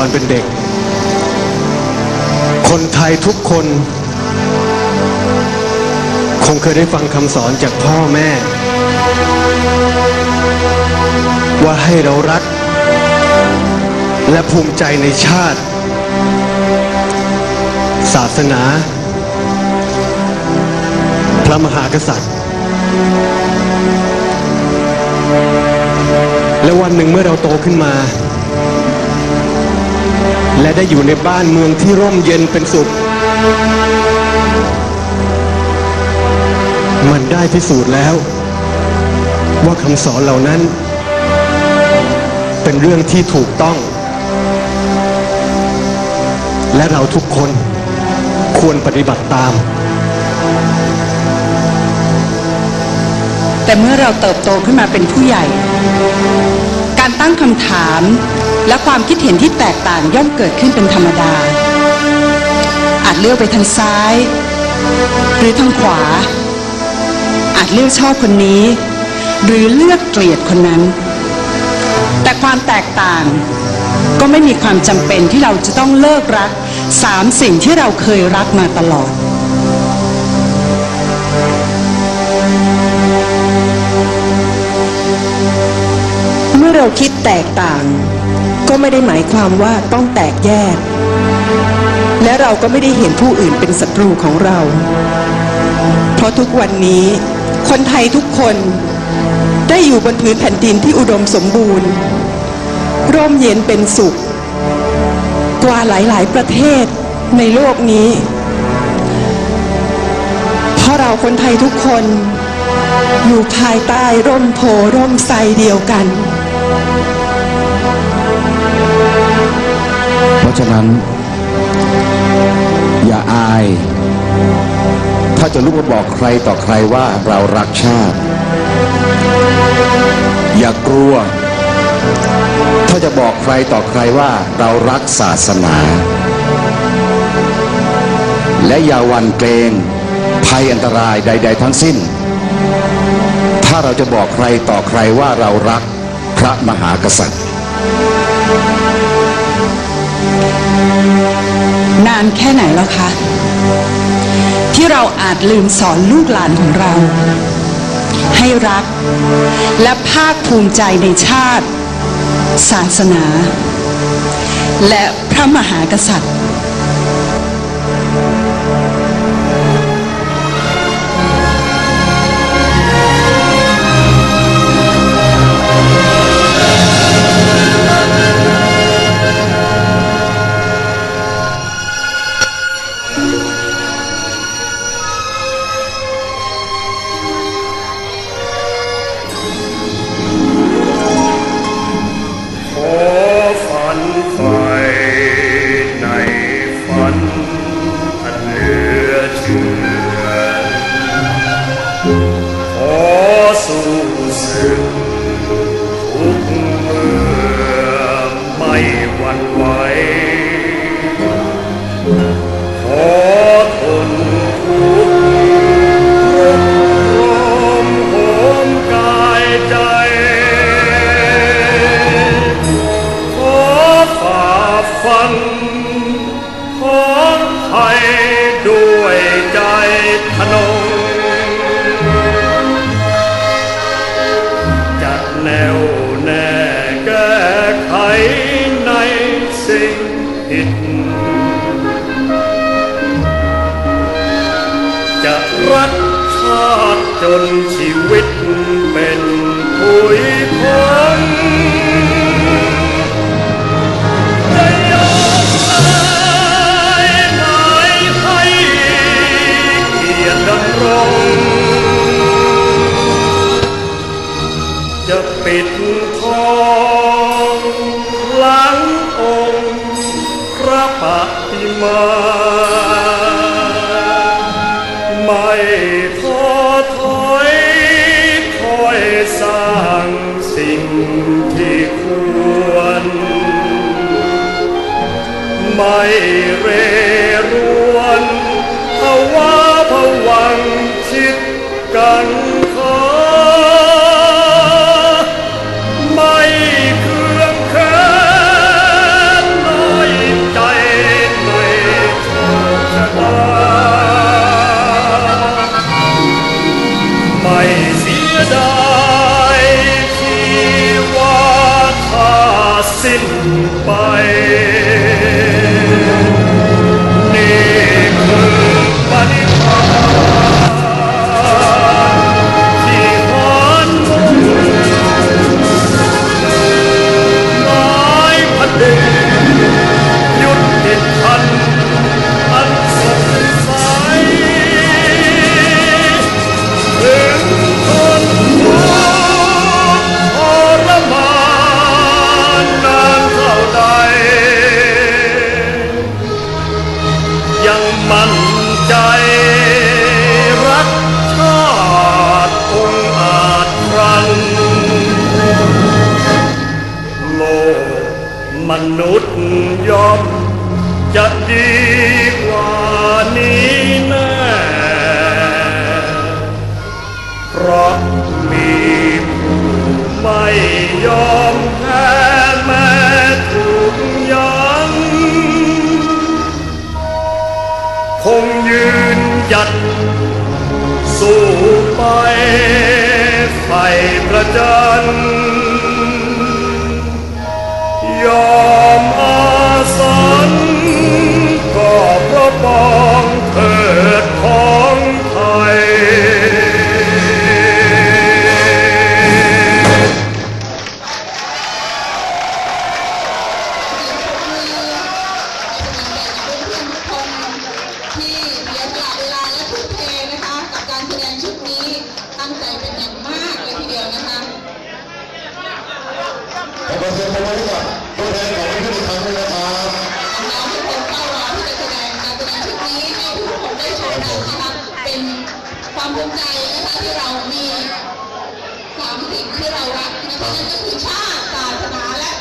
อนเป็นเด็ก คนไทยทุกคน คงเคยได้ฟังคำสอนจากพ่อแม่ ว่าให้เรารัก และภูมิใจในชาติ ศาสนา พระมหากษัตริย์ และวันหนึ่งเมื่อเราโตขึ้นมา ได้อยู่ในบ้านเมืองที่ร่มเย็นเป็นสุข มันได้พิสูจน์แล้ว ว่าคำสอนเหล่านั้น เป็นเรื่องที่ถูกต้อง และเราทุกคนควรปฏิบัติตาม แต่เมื่อเราเติบโตขึ้นมาเป็นผู้ใหญ่ การตั้งคำถาม และความคิดเห็นที่แตกต่างย่อมเกิดขึ้นเป็นธรรมดา อาจเลือกไปทางซ้าย หรือทางขวา อาจเลือกชอบคนนี้ หรือเลือกเกลียดคนนั้น แต่ความแตกต่างก็ไม่มีความจำเป็นที่เราจะต้องเลิกรักสามสิ่งที่เราเคยรักมาตลอดเมื่อเราคิดแตกต่าง ก็ไม่ได้หมายความว่าต้องแตกแยก และเราก็ไม่ได้เห็นผู้อื่นเป็นศัตรูของเรา เพราะทุกวันนี้ คนไทยทุกคนได้อยู่บนพื้นแผ่นดินที่อุดมสมบูรณ์ ร่มเย็นเป็นสุข กว่าหลายๆ ประเทศในโลกนี้ เพราะเราคนไทยทุกคนอยู่ภายใต้ร่มโพร่มไทรเดียวกันะฉะนั้น อย่าอาย ถ้าจะลุกมาบอกใครต่อใครว่าเรารักชาติ อย่ากลัว ถ้าจะบอกใครต่อใครว่าเรารักศาสนา และอย่าหวั่นเกรงภัยอันตรายใด ๆ ทั้งสิ้น ถ้าเราจะบอกใครต่อใครว่าเรารักพระมหากษัตริย์ นานแค่ไหนแล้วคะ ที่เราอาจลืมสอนลูกหลานของเรา ให้รัก และภาคภูมิใจในชาติ ศาสนา และพระมหากษัตริย์ say hidden จะรักชาติจนชีวิตเป็นผุยพง ฏิ สิ้นไป มีไม่ยอมแพ้แม้ถูกยัง คงยืนหยัด สู้ไปไฟประจันยอม ขอเสียงปรบมือให้กับตัวแทนของผู้ที่ทำด้วยนะครับความภูมิใจนะคะที่เรามีสามสิ่งที่เรารักนะคะนั่นก็คือชาติศาสนาและ